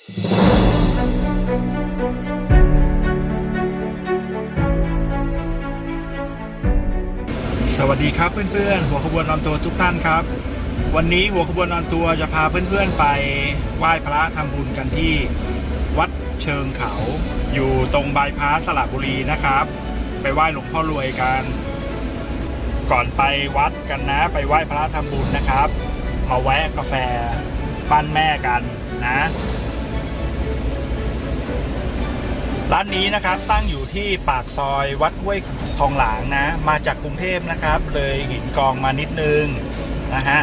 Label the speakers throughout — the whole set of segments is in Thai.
Speaker 1: สวัสดีครับเพื่อนๆ หัวขบวนนอนตัวทุกท่านครับ วันนี้หัวขบวนนอนตัวจะพาเพื่อนๆไปไหว้พระทำบุญกันที่วัดเชิงเขาอยู่ตรงบายพาสสระบุรีนะครับ ไปไหว้หลวงพ่อรวยกัน ก่อนไปวัดกันนะ ไปไหว้พระทำบุญนะครับ มาแวะกาแฟบ้านแม่กันนะ ร้านนี้นะครับตั้งอยู่ที่ปากซอยวัดห้วยทองหลางนะ มาจากกรุงเทพนะครับ เลยหินกองมานิดนึงนะฮะ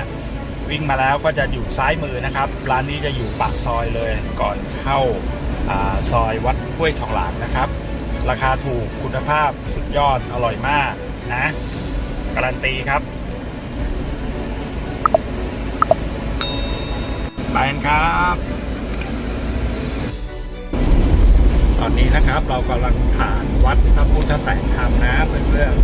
Speaker 1: วิ่งมาแล้วก็จะอยู่ซ้ายมือนะครับ ร้านนี้จะอยู่ปากซอยเลยก่อนเข้าอาซอยวัดห้วยทองหลางนะครับ ราคาถูกคุณภาพสุดยอดอร่อยมากนะการันตีครับไปกันครับ อนนี้นะครับ เรากำลังผ่านวัดพระพุทธแสงธรรมนะเพื่อนๆ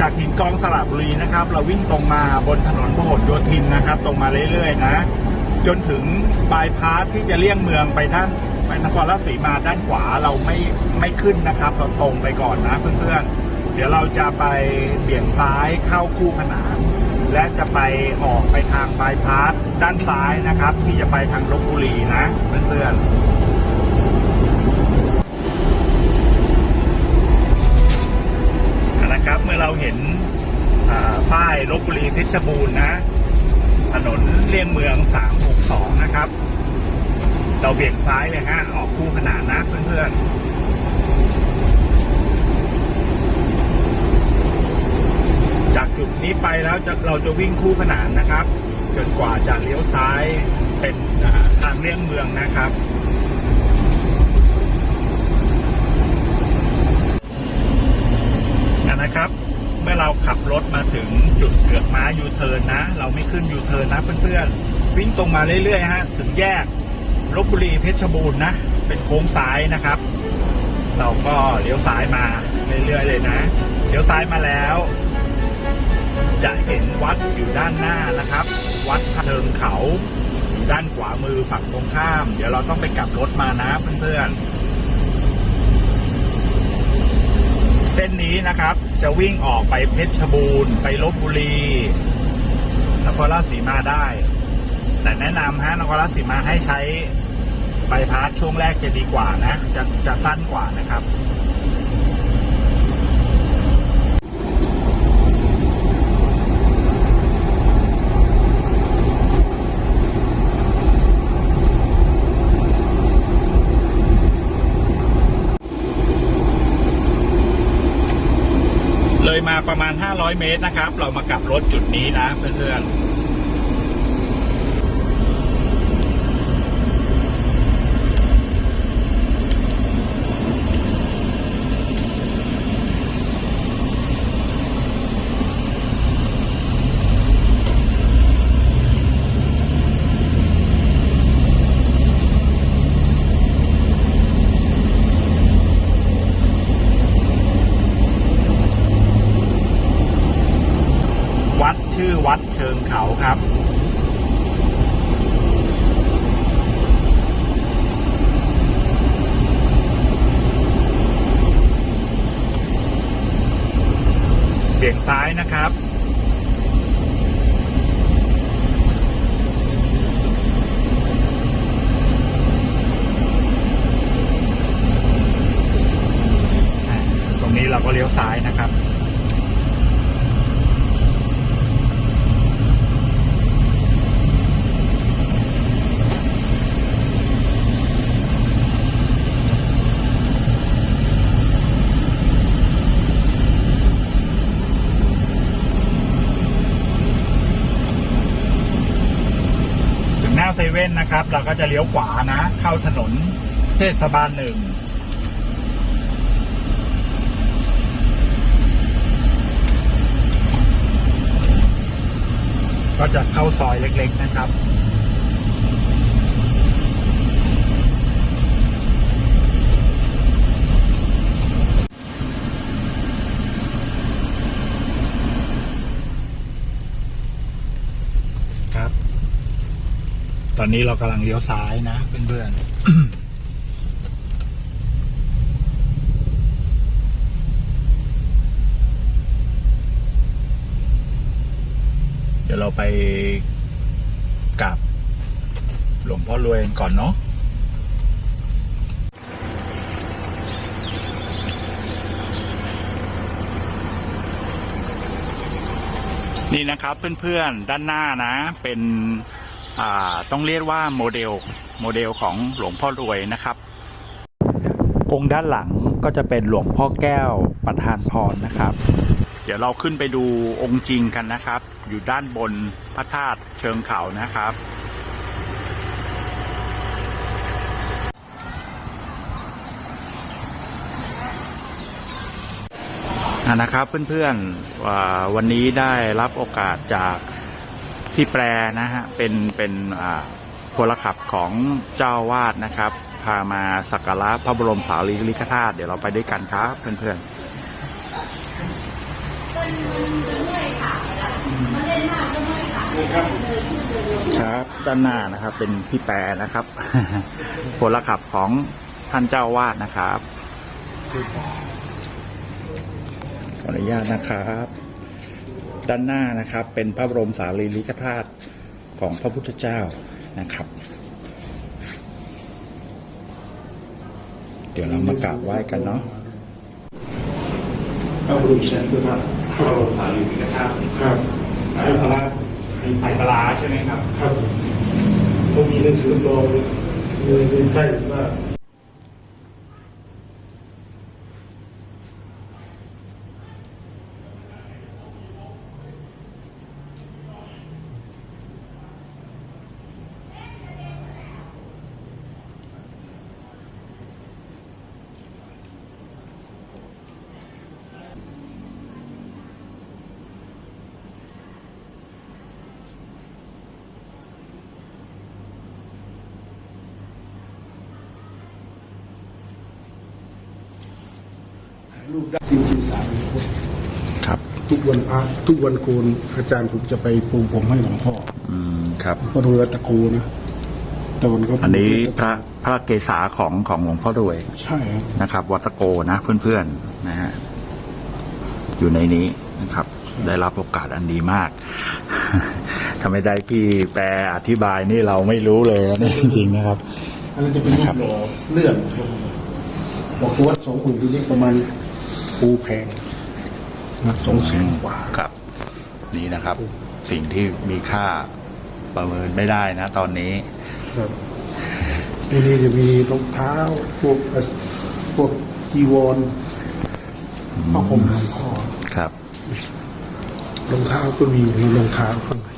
Speaker 1: จากหินกองสระบุรีนะครับ เราวิ่งตรงมาบนถนนพหลโยธินนะครับ ตรงมาเรื่อยๆนะ จนถึงบายพาสที่จะเลี่ยงเมืองไปด้านไปนครราชสีมาด้านขวาเราไม่ไม่ขึ้นนะครับ เราตรงไปก่อนนะเพื่อนๆเดี๋ยวเราจะไปเบี่ยงซ้ายเข้าคู่ขนาน และจะไปออกไปทางบายพาสด้านซ้ายนะครับ ที่จะไปทางลบบุรีนะเพื่อนๆนะครับเมื่อเราเห็นป้ายลบบุรีเพชรบูรณ์นะ ถนนเลี่ยงเมือง 362 นะครับ เราเบี่ยงซ้ายเลยฮะ ออกคู่ขนานนะเพื่อนๆ จากจุดนี้ไปแล้วจะเราจะวิ่งคู่ขนานนะครับ จนกว่าจะเลี้ยวซ้ายเป็นทางเลี่ยงเมืองนะครับ นะครับ เมื่อเราขับรถมาถึงจุดเกือกม้ายูเทิร์นนะ เราไม่ขึ้นยูเทิร์นนะเพื่อนๆ วิ่งตรงมาเรื่อยๆฮะถึงแยกลบบุรีเพชรบูรณ์นะ เป็นโค้งซ้ายนะครับ เราก็เลี้ยวซ้ายมาเรื่อยๆเลยนะ เลี้ยวซ้ายมาแล้ว จะเห็นวัดอยู่ด้านหน้านะครับ วัดเทิงเขาอยู่ด้านขวามือฝั่งตรงข้าม เดี๋ยวเราต้องไปกลับรถมานะเพื่อนๆ เส้นนี้นะครับจะวิ่งออกไปเพชรบูรณ์ไปลบบุรีนครราชสีมาได้ แต่แนะนำฮะนครราชสีมาให้ใช้ใบพาสช่วงแรกจะดีกว่านะ จะจะสั้นกว่านะครับ มาประมาณ 500 เมตรนะครับ เรามากลับรถจุดนี้นะเพื่อนๆ วัดชื่อวัดเชิงเขา ครับ เบี่ยงซ้ายนะครับตรงนี้เราก็เลี้ยวซ้ายนะครับ ถึงหน้าเซเว่นนะครับ เราก็จะเลี้ยวขวานะ เข้าถนนเทศบาลหนึ่งก็จะเข้าซอยเล็ก ๆ นะครับ ตอนนี้เรากำลังเลี้ยวซ้ายนะเพื่อนๆเดี๋ยวเราไปกับหลวงพ่อรวยก่อนเนาะนี่นะครับเพื่อนๆด้านหน้านะ เป็น ต้องเรียกว่าโมเดลโมเดลของหลวงพ่อรวยนะครับ องค์ด้านหลังก็จะเป็นหลวงพ่อแก้วประธานพรนะครับ เดี๋ยวเราขึ้นไปดูองค์จริงกันนะครับ อยู่ด้านบนพระธาตุเชิงเขานะครับ นะครับเพื่อนๆวันนี้ได้รับโอกาสจาก พี่แปรนะฮะเป็นเป็นอ่าพลขับของเจ้าวาดนะครับ พามาสักการะพระบรมสารีริกธาตุเดี๋ยวเราไปด้วยกันครับเพื่อนๆครับด้านหน้านะครับ เป็นพี่แปรนะครับพลขับของท่านเจ้าวาดนะครับขออนุญาตนะครับ ด้านหน้านะครับ เป็นพระบรมสารีริกธาตุของพระพุทธเจ้านะครับ เดี๋ยวเรามากราบไหว้กันเนาะ
Speaker 2: พระบรมแสนคือครับ
Speaker 1: พระบรมสารีริกธาตุ
Speaker 2: ครับให้พระให้
Speaker 1: ไตรปลาใช่ไหมครับ
Speaker 2: ครับต้องมีหนังสือรองเลยเป็นใช่ว่า รูปได้จริงจริงสามคน
Speaker 1: ครับ
Speaker 2: ทุกวันพระทุกวันโกนอาจารย์ผมจะไปปรุงผมให้หลวงพ่อ
Speaker 1: อืมครับ
Speaker 2: ก็เรือตะโกนะแต่วันก็
Speaker 1: อันนี้พระพระเกศาของของหลวงพ่อรวย
Speaker 2: ใช่ครับ
Speaker 1: นะครับ วัดตะโกนะเพื่อนๆนะฮะอยู่ในนี้นะครับ ได้รับโอกาสอันดีมากถ้าไม่ได้พี่แปลอธิบายนี่เราไม่รู้เลยนะนี่จริงๆนะครับ
Speaker 2: อันนั้นจะเป็นรูปหล่อเลื่อนบอกวัดสององค์ที่นี้ประมาณ ปูแพงนักสองแสนกว่า
Speaker 1: ครับ นี่นะครับ สิ่งที่มีค่าประเมินไม่ได้นะ ตอนนี้
Speaker 2: ครับในนี้จะมีรองเท้าพวกอัสพวกจีวรผ้าห่มหลวงพ่อ
Speaker 1: ครับ
Speaker 2: รองเท้าก็มีในรองเท้าข้างใน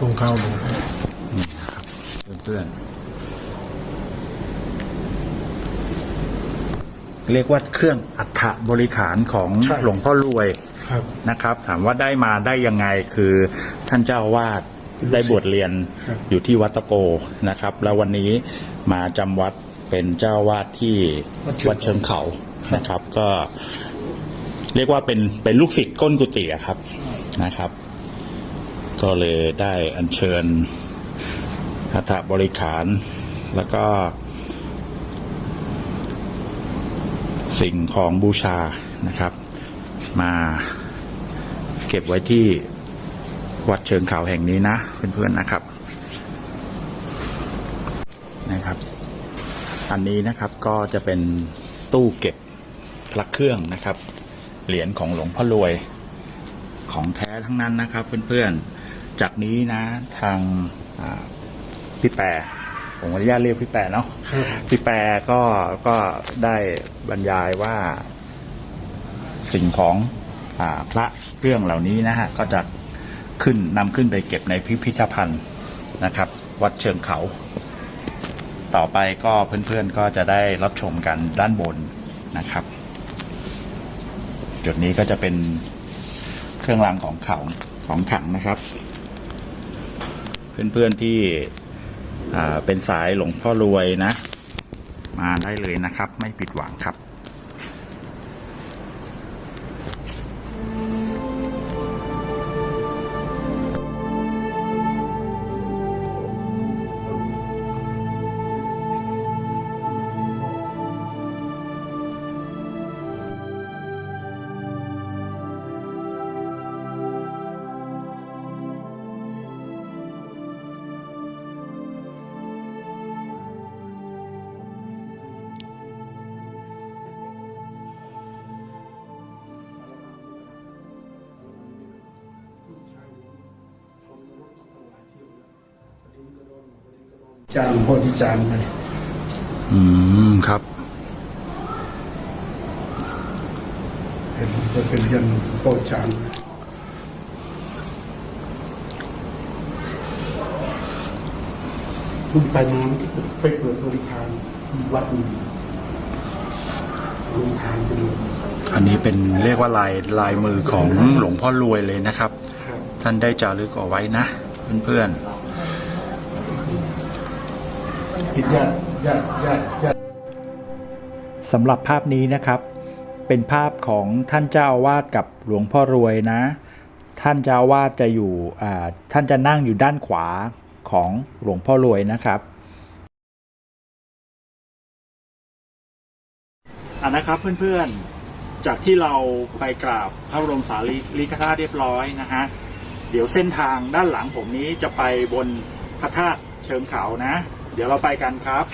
Speaker 2: รองเท้าหลวงพ่อ
Speaker 1: เพื่อนๆ เรียกว่าเครื่องอัฐบริขารของหลวงพ่อรวย
Speaker 2: ครับ
Speaker 1: นะครับ ถามว่าได้มาได้ยังไงคือท่านเจ้าอาวาดได้บวชเรียน
Speaker 2: ครับ
Speaker 1: อยู่ที่วัดตะโกนะครับ แล้ววันนี้มาจำวัดเป็นเจ้าอาวาดที่วัดเชิงเขานะครับ ก็ เรียกว่าเป็นเป็นลูกศิษย์ก้นกุฏิอะครับนะครับ ก็เลยได้อัญเชิญหัตถบริขาร แล้วก็ สิ่งของบูชานะครับ มาเก็บไว้ที่วัดเชิงเขาแห่งนี้นะ เพื่อนๆนะครับนะครับ อันนี้นะครับก็จะเป็นตู้เก็บพระเครื่องนะครับ เหรียญของหลวงพ่อรวยของแท้ทั้งนั้นนะครับ เพื่อนๆ จากนี้นะทางพี่แปร ผมขออนุญาตเรียกพี่แปรเนาะ
Speaker 2: ครับ
Speaker 1: พี่แปรก็ก็ได้บรรยายว่า สิ่งของอาพระเรื่องเหล่านี้นะฮะก็จะขึ้นนำขึ้นไปเก็บในพิพิธภัณฑ์นะครับ วัดเชิงเขา ต่อไปก็เพื่อนๆก็จะได้รับชมกันด้านบนนะครับ จุดนี้ก็จะเป็นเครื่องรางของเขาของขลังนะครับ เพื่อนๆที่อ่า เป็นสายหลวงพ่อรวยนะ มาได้เลยนะครับ ไม่ผิดหวังครับ
Speaker 2: จานหลวงพ่อที่จานไป
Speaker 1: อืมครับ
Speaker 2: เห็นจะเป็นยันหลวงพ่อจานไปเพิ่งไปมาไปเปิดโรงทานที่วัดหนึงโรงทานเป็น
Speaker 1: อันนี้เป็นเรียกว่าลายลายมือของหลวงพ่อรวยเลยนะครับ
Speaker 2: ครับ
Speaker 1: ท่านได้จารึกเอาไว้นะ เพื่อน
Speaker 2: คิดญาติญาติญาติญาติ
Speaker 3: สำหรับภาพนี้นะครับ เป็นภาพของท่านเจ้าอาวาสกับหลวงพ่อรวยนะ ท่านเจ้าอาวาสจะอยู่อ่าท่านจะนั่งอยู่ด้านขวาของหลวงพ่อรวยนะครับ
Speaker 1: ๆอ่านะครับเพื่อนๆ จากที่เราไปกราบพระบรมสารีริกธาตุเรียบร้อยนะฮะ เดี๋ยวเส้นทางด้านหลังผมนี้จะไปบนพระธาตุเชิงเขานะเดี๋ยวเราไปกันครับ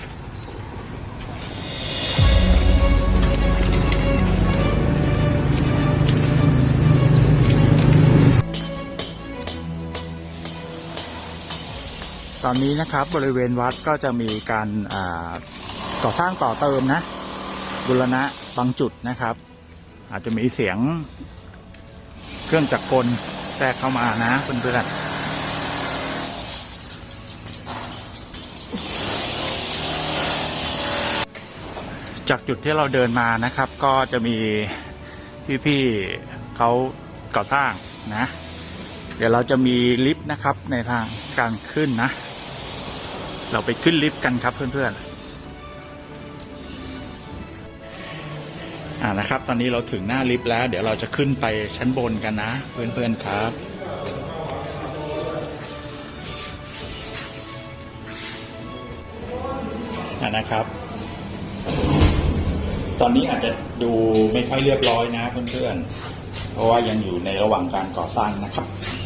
Speaker 1: ตอนนี้นะครับบริเวณวัดก็จะมีการก่อสร้างต่อเติมนะ บุรณะบางจุดนะครับ อาจจะมีเสียงเครื่องจักรกลแทรกเข้ามานะเพื่อนๆ จากจุดที่เราเดินมานะครับ ก็จะมีพี่ๆเขาก่อสร้างนะ เดี๋ยวเราจะมีลิฟต์นะครับในทางการขึ้นนะ เราไปขึ้นลิฟต์กันครับเพื่อนๆอ่านะครับ ตอนนี้เราถึงหน้าลิฟต์แล้ว เดี๋ยวเราจะขึ้นไปชั้นบนกันนะ เพื่อนๆครับอ่านะครับ อนนี้อาจจะดูไม่ค่อยเรียบร้อยนะเพื่อนๆ เพราะว่ายังอยู่ในระหว่างการก่อสร้างนะครับนะครับ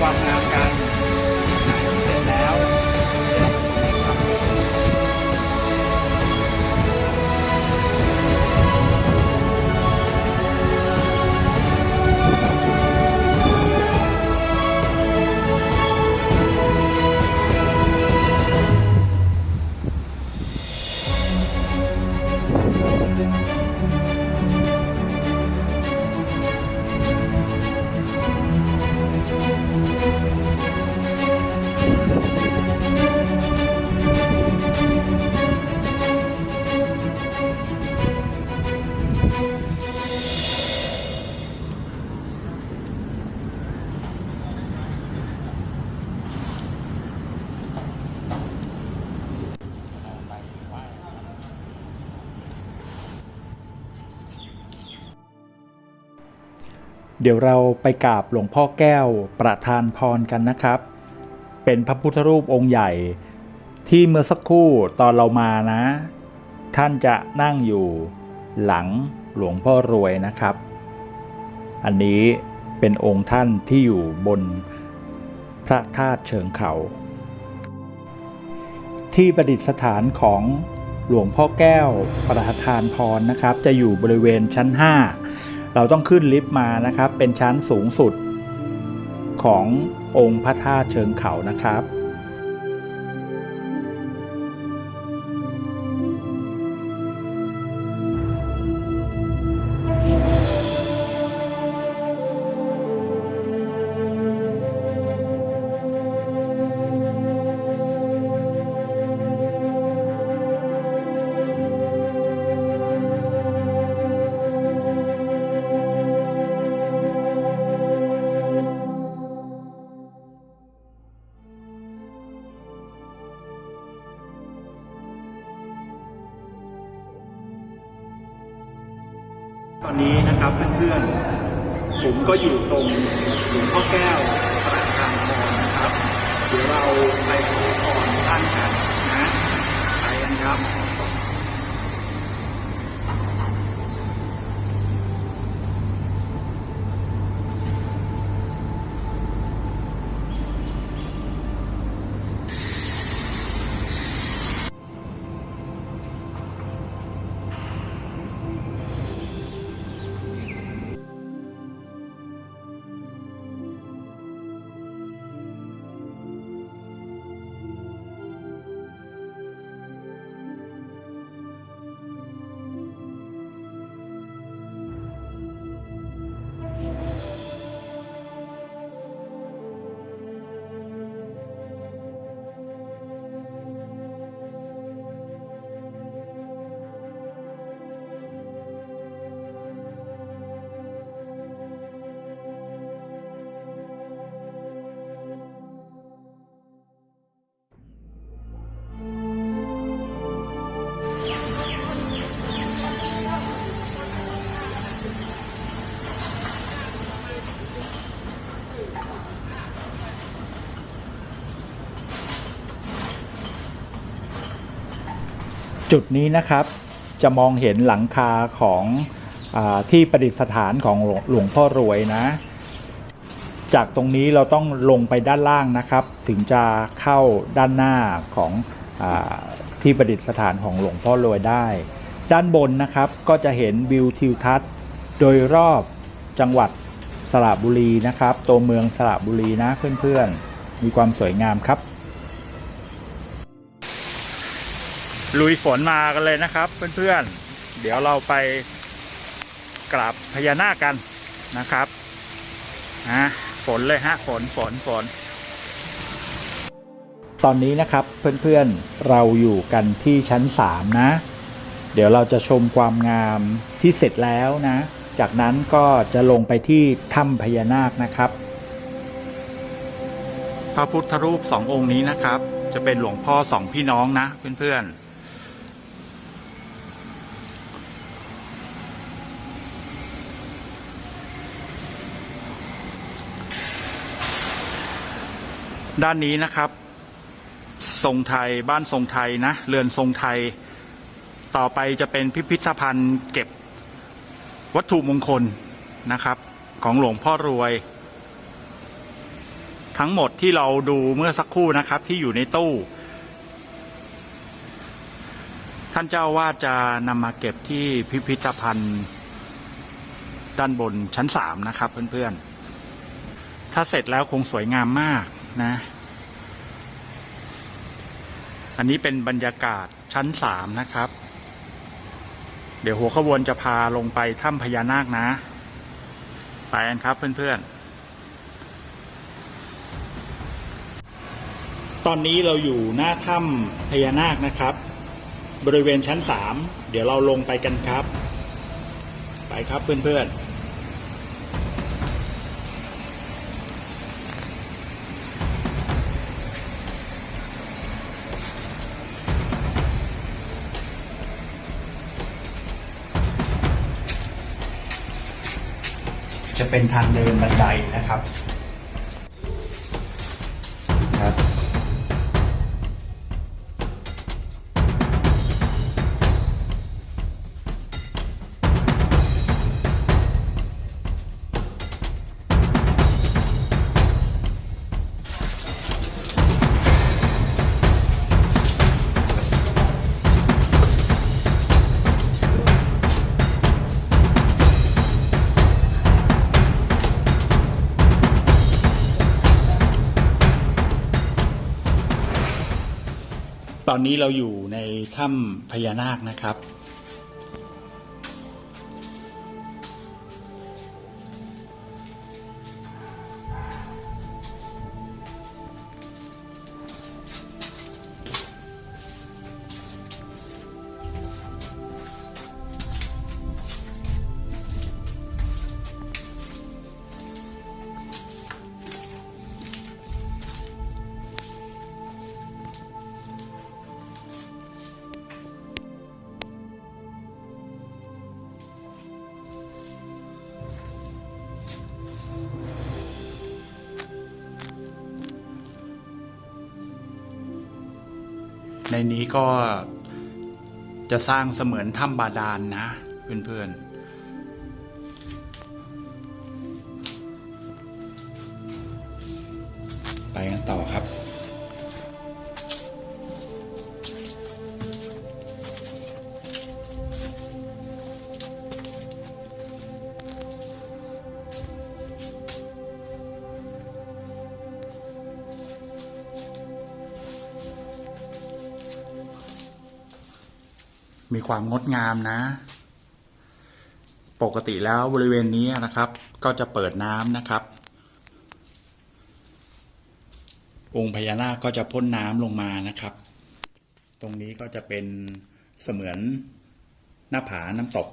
Speaker 1: ความงาม เดี๋ยวเราไปกราบ
Speaker 3: หลวงพ่อแก้วประทานพรกันนะครับ เป็นพระพุทธรูปองค์ใหญ่ ที่เมื่อสักครู่ตอนเรามานะ ท่านจะนั่งอยู่หลังหลวงพ่อรวยนะครับ อันนี้เป็นองค์ท่านที่อยู่บนพระธาตุเชิงเขา ที่ประดิษฐานของหลวงพ่อแก้วประทานพรนะครับ จะอยู่บริเวณชั้น 5 เราต้องขึ้นลิฟต์มานะครับ เป็นชั้นสูงสุดขององค์พระธาตุเชิงเขานะครับ
Speaker 1: ก็อยู่ตรงหลวงพ่อแก้ว
Speaker 3: จุดนี้นะครับจะมองเห็นหลังคาของอที่ประดิษฐานของหลวงพ่อรวยนะ จากตรงนี้เราต้องลงไปด้านล่างนะครับ ถึงจะเข้าด้านหน้าของอที่ประดิษฐานของหลวงพ่อรวยได้ ด้านบนนะครับก็จะเห็นวิวทิวทัศน์โดยรอบจังหวัดสระบุรีนะครับ ตัวเมืองสระบุรีนะเพื่อนๆ มีความสวยงามครับ
Speaker 1: ลุยฝนมากันเลยนะครับ เพื่อนๆ เดี๋ยวเราไปกราบพญานาคกันนะครับนะฝนเลยฮะฝนฝนฝน
Speaker 3: ตอนนี้นะครับเพื่อนๆเราอยู่กันที่ชั้น 3 นะ เดี๋ยวเราจะชมความงามที่เสร็จแล้วนะ จากนั้นก็จะลงไปที่ถ้ำพญานาคนะครับ
Speaker 1: พระพุทธรูปสององค์นี้นะครับจะเป็นหลวงพ่อสองพี่น้องนะเพื่อนๆ ด้านนี้นะครับ ทรงไทยบ้านทรงไทยนะ เรือนทรงไทย ต่อไปจะเป็นพิพิธภัณฑ์เก็บวัตถุมงคลนะครับ ของหลวงพ่อรวย ทั้งหมดที่เราดูเมื่อสักครู่นะครับ ที่อยู่ในตู้ ท่านเจ้าวาดจะนำมาเก็บที่พิพิธภัณฑ์ ด้านบนชั้นสามนะครับเพื่อนๆ ถ้าเสร็จแล้วคงสวยงามมาก นะ อันนี้เป็นบรรยากาศชั้นสามนะครับ เดี๋ยวหัวขบวนจะพาลงไปถ้ำพญานาคนะ ไปกันครับเพื่อนๆตอนนี้เราอยู่หน้าถ้ำพญานาคนะครับ บริเวณชั้นสามเดี๋ยวเราลงไปกันครับ ไปครับเพื่อนๆ เป็นทางเดินบันไดนะครับครับ ตอนนี้เราอยู่ในถ้ำพญานาคนะครับ ในนี้ก็จะสร้างเสมือนถ้ำบาดาลนนะ เพื่อนๆ ความงดงามนะ ปกติแล้วบริเวณนี้นะครับ ก็จะเปิดน้ำนะครับ องค์พญานาคก็จะพ่นน้ำลงมานะครับ ตรงนี้ก็จะเป็นเสมือนหน้าผาน้ำตก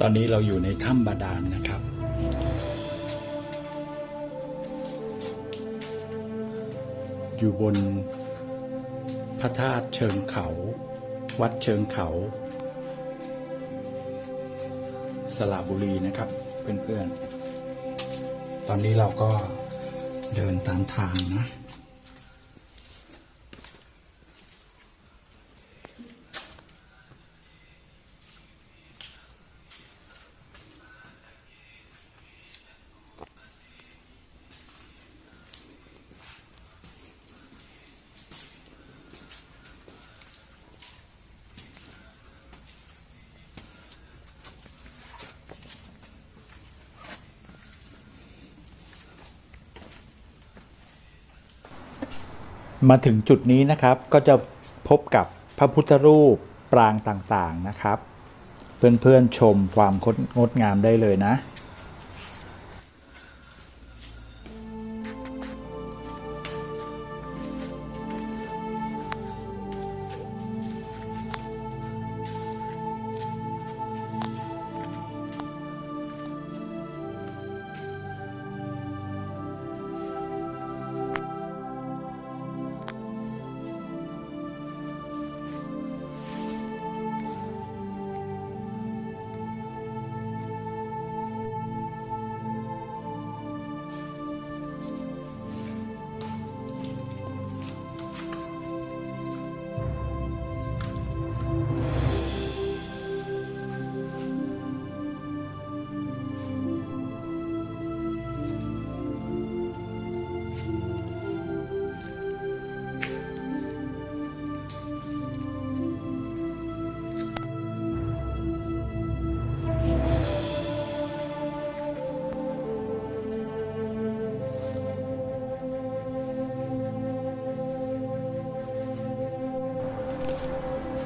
Speaker 1: ตอนนี้เราอยู่ในถ้ำบาดาลนะครับ อยู่บนพระธาตุเชิงเขา วัดเชิงเขา สระบุรีนะครับเพื่อนๆ ตอนนี้เราก็เดินตามทางนะ มาถึงจุดนี้นะครับก็จะพบกับพระพุทธรูปปรางต่างๆนะครับ เพื่อนๆชมความงดงามได้เลยนะ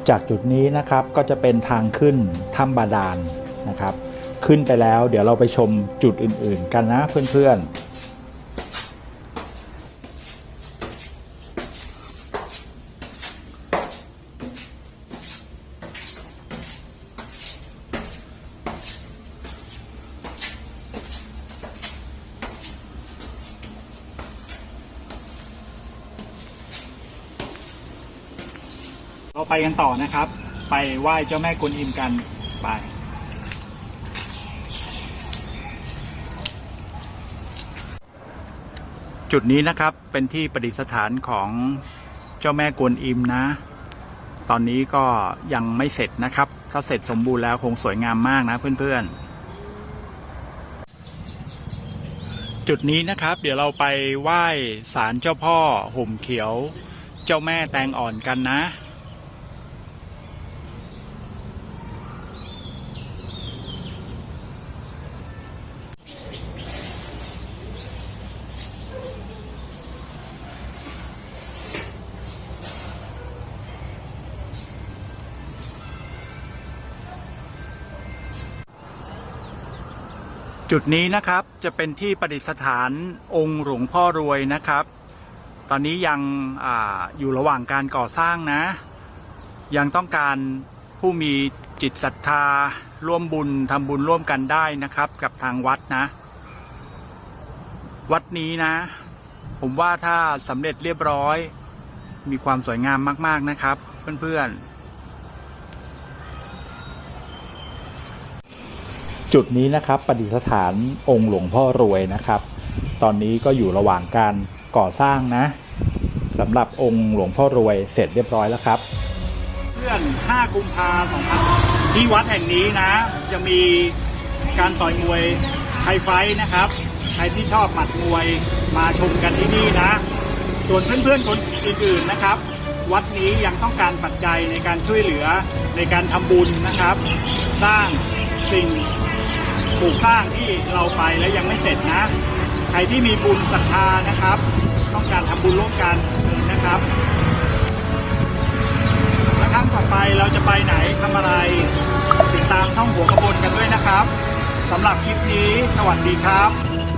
Speaker 3: จากจุดนี้นะครับก็จะเป็นทางขึ้นถ้ำบาดาลนะครับ ขึ้นไปแล้วเดี๋ยวเราไปชมจุดอื่นๆ กันนะเพื่อนๆ
Speaker 1: ไปกันต่อนะครับ ไปไหว้เจ้าแม่กวนอิมกันไปจุดนี้นะครับเป็นที่ประดิษฐานของเจ้าแม่กวนอิมนะ ตอนนี้ก็ยังไม่เสร็จนะครับ ถ้าเสร็จสมบูรณ์แล้วคงสวยงามมากนะเพื่อนๆ จุดนี้นะครับ เดี๋ยวเราไปไหว้ศาลเจ้าพ่อห่มเขียว เจ้าแม่แตงอ่อนกันนะ จุดนี้นะครับจะเป็นที่ประดิษฐานองค์หลวงพ่อรวยนะครับ ตอนนี้ยังออยู่ระหว่างการก่อสร้างนะ ยังต้องการผู้มีจิตศรัทธาร่วมบุญทำบุญร่วมกันได้นะครับ กับทางวัดนะ วัดนี้นะ ผมว่าถ้าสำเร็จเรียบร้อย มีความสวยงามมาก ๆนะครับ เพื่อนๆ
Speaker 3: จุดนี้นะครับประดิษฐานองค์หลวงพ่อรวยนะครับ ตอนนี้ก็อยู่ระหว่างการก่อสร้างนะสำหรับองค์หลวงพ่อรวยเสร็จเรียบร้อยแล้วครับ
Speaker 1: เพื่อน 5 กุมภาพันธ์ที่วัดแห่งนี้นะ จะมีการต่อยมวยไทยไฟท์นะครับ ใครที่ชอบหมัดมวยมาชมกันที่นี่นะ ส่วนเพื่อนๆคนอื่นๆนะครับ วัดนี้ยังต้องการปัจจัยในการช่วยเหลือในการทำบุญนะครับ สร้างสิ่ง ปลูกสร้างที่เราไปแล้วยังไม่เสร็จนะ ใครที่มีบุญศรัทธานะครับ ต้องการทำบุญร่วมกันนะครับและครั้งต่อไปเราจะไปไหนทำอะไร ติดตามช่องหัวขบวนกันด้วยนะครับสำหรับคลิปนี้ สวัสดีครับ